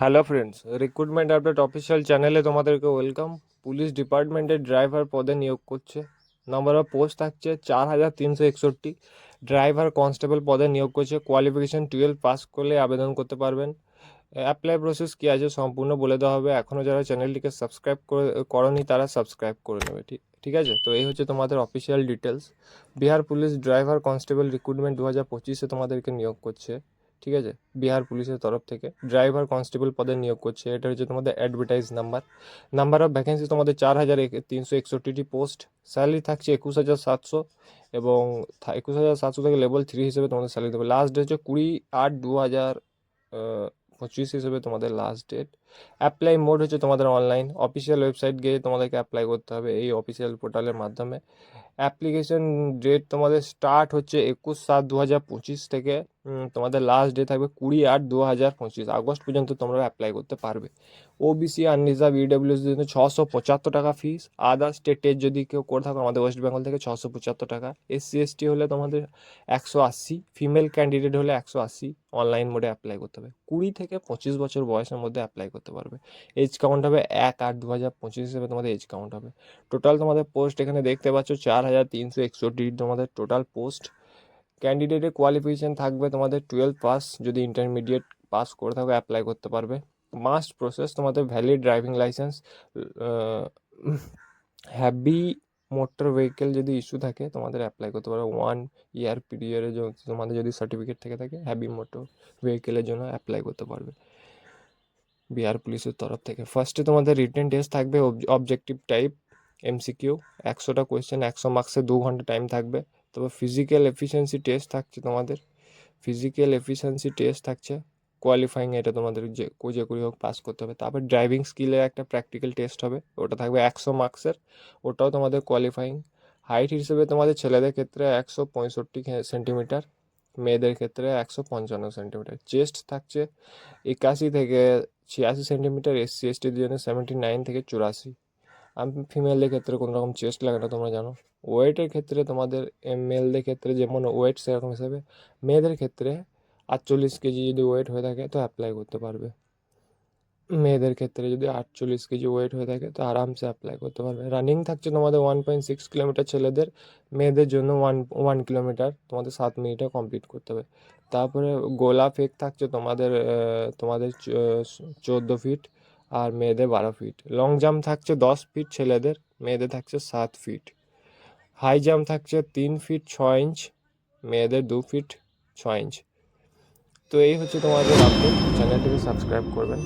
Hello friends recruitment update official চ্যানেলে তোমাদেরকে welcome police ডিপার্টমেন্টের ড্রাইভার পদে নিয়োগ করছে। নাম্বার অফ পোস্ট থাকছে চার হাজার তিনশো একষট্টি। ড্রাইভার কনস্টেবল পদে নিয়োগ করছে। কোয়ালিফিকেশন টুয়েলভ পাস করলে আবেদন করতে পারবেন। অ্যাপ্লাই প্রসেস কী আছে সম্পূর্ণ বলে দেওয়া হবে। এখনও যারা চ্যানেলটিকে সাবস্ক্রাইব করে, করনি, তারা সাবস্ক্রাইব করে নেবে। ঠিক ঠিক আছে? তো এই হচ্ছে তোমাদের official details Bihar police driver constable recruitment দু হাজার পঁচিশে তোমাদেরকে নিয়োগ করছে। ঠিক আছে? বিহার পুলিশের তরফ থেকে। ড্রাইভার কনস্টেবল পদে নিয়োগ করছে। এটা হচ্ছে তোমাদের advertise number number of vacancy তোমাদের চার হাজার তিনশো একষট্টিটি পোস্ট স্যালারি থাকছে একুশ হাজার সাতশো এবং একুশ হাজার সাতশো থেকে লেভেল থ্রি হিসেবে তোমাদের স্যালারি দেবে। লাস্ট ডেট হচ্ছে কুড়ি আট দু হাজার পঁচিশ হিসেবে তোমাদের লাস্ট ডেট অ্যাপ্লাই মোড হচ্ছে তোমাদের অনলাইন অফিসিয়াল ওয়েবসাইট গিয়ে তোমাদেরকে অ্যাপ্লাই করতে হবে এই অফিসিয়াল পোর্টালের মাধ্যমে। অ্যাপ্লিকেশন ডেট তোমাদের স্টার্ট হচ্ছে একুশ সাত দু হাজার পঁচিশ থেকে। তোমাদের লাস্ট ডে থাকবে কুড়ি আট দু হাজার পঁচিশ। আগস্ট পর্যন্ত তোমরা অ্যাপ্লাই করতে পারবে। ওবিসি আনরিজার্ভ ইডাব্লিউএস জন্য ছশো পঁচাত্তর টাকা ফিস আদার স্টেটের যদি কেউ করে থাকো, আমাদের ওয়েস্ট বেঙ্গল থেকে ছশো পঁচাত্তর টাকা। এসসি এসটি হলে তোমাদের একশো আশি ফিমেল ক্যান্ডিডেট হলে একশো আশি। অনলাইন মোডে অ্যাপ্লাই করতে হবে। কুড়ি থেকে পঁচিশ বছর বয়সের মধ্যে অ্যাপ্লাই করতে পারবে। এজ কাউন্ট হবে এক আট দু হাজার পঁচিশ হিসেবে তোমাদের এজ কাউন্ট হবে। টোটাল তোমাদের পোস্ট এখানে দেখতে পাচ্ছ, চার হাজার তিনশো একষট্টি তোমাদের টোটাল পোস্ট ক্যান্ডিডেটের কোয়ালিফিকেশান থাকবে তোমাদের টুয়েলভ পাস যদি ইন্টারমিডিয়েট পাস করে থাকো অ্যাপ্লাই করতে পারবে। মাস্ট প্রসেস তোমাদের valid driving licence heavy motor vehicle যদি ইস্যু থাকে, তোমাদের অ্যাপ্লাই করতে পারবে ওয়ান ইয়ার পিরিয়ডে তোমাদের যদি সার্টিফিকেট থেকে থাকে হ্যাভি মোটর ভেহিকেলের জন্য অ্যাপ্লাই করতে পারবে। বিহার পুলিশের তরফ থেকে। ফার্স্টে তোমাদের রিটেন টেস্ট থাকবে অবজেক্টিভ টাইপ এমসিকিউ একশোটা কোয়েশ্চেন একশো মার্কসে দু ঘণ্টা টাইম থাকবে। তবে ফিজিক্যাল এফিসিয়েন্সি টেস্ট থাকছে তোমাদের। ফিজিক্যাল এফিসিয়েন্সি টেস্ট থাকছে। কোয়ালিফাইং এটা তোমাদের যে যে করি হোক পাস করতে হবে। তারপর ড্রাইভিং স্কিলের একটা প্র্যাকটিক্যাল টেস্ট হবে। ওটা থাকবে একশো মার্কসের ওটাও তোমাদের কোয়ালিফাইং হাইট হিসেবে তোমাদের ছেলেদের ক্ষেত্রে একশো পঁয়ষট্টি সেন্টিমিটার মেয়েদের ক্ষেত্রে একশো পঞ্চান্ন সেন্টিমিটার চেস্ট থাকছে একাশি থেকে ছিয়াশি সেন্টিমিটার এসসি এসটির জন্য সেভেন্টি নাইন থেকে চুরাশি। আমি ফিমেলদের ক্ষেত্রে কোনো রকম চেস্ট লাগে না তোমরা জানো। ওয়েটের ক্ষেত্রে তোমাদের মেলদের ক্ষেত্রে যেমন ওয়েট সেরকম হিসাবে, মেয়েদের ক্ষেত্রে আটচল্লিশ কেজি যদি ওয়েট হয়ে থাকে তো অ্যাপ্লাই করতে পারবে। মেয়েদের ক্ষেত্রে যদি আটচল্লিশ কেজি ওয়েট হয়ে থাকে তো আরামসে অ্যাপ্লাই করতে পারবে। রানিং থাকছে তোমাদের ওয়ান পয়েন্ট সিক্স কিলোমিটার ছেলেদের, মেয়েদের জন্য ওয়ান ওয়ান কিলোমিটার তোমাদের সাত মিনিটে কমপ্লিট করতে হবে। তারপরে গোলা ফেক থাকছে তোমাদের তোমাদের চোদ্দ ফিট আর মেয়েদের বারো ফিট লং জাম্প থাকছে দশ ফিট ছেলেদের, মেয়েদের থাকছে সাত ফিট হাই জাম্প থাকছে তিন ফিট ছ ইঞ্চ মেয়েদের দু ফিট ছ ইঞ্চ তো এই হচ্ছে তোমাদের আপডেট চ্যানেলটিকে সাবস্ক্রাইব করবেন।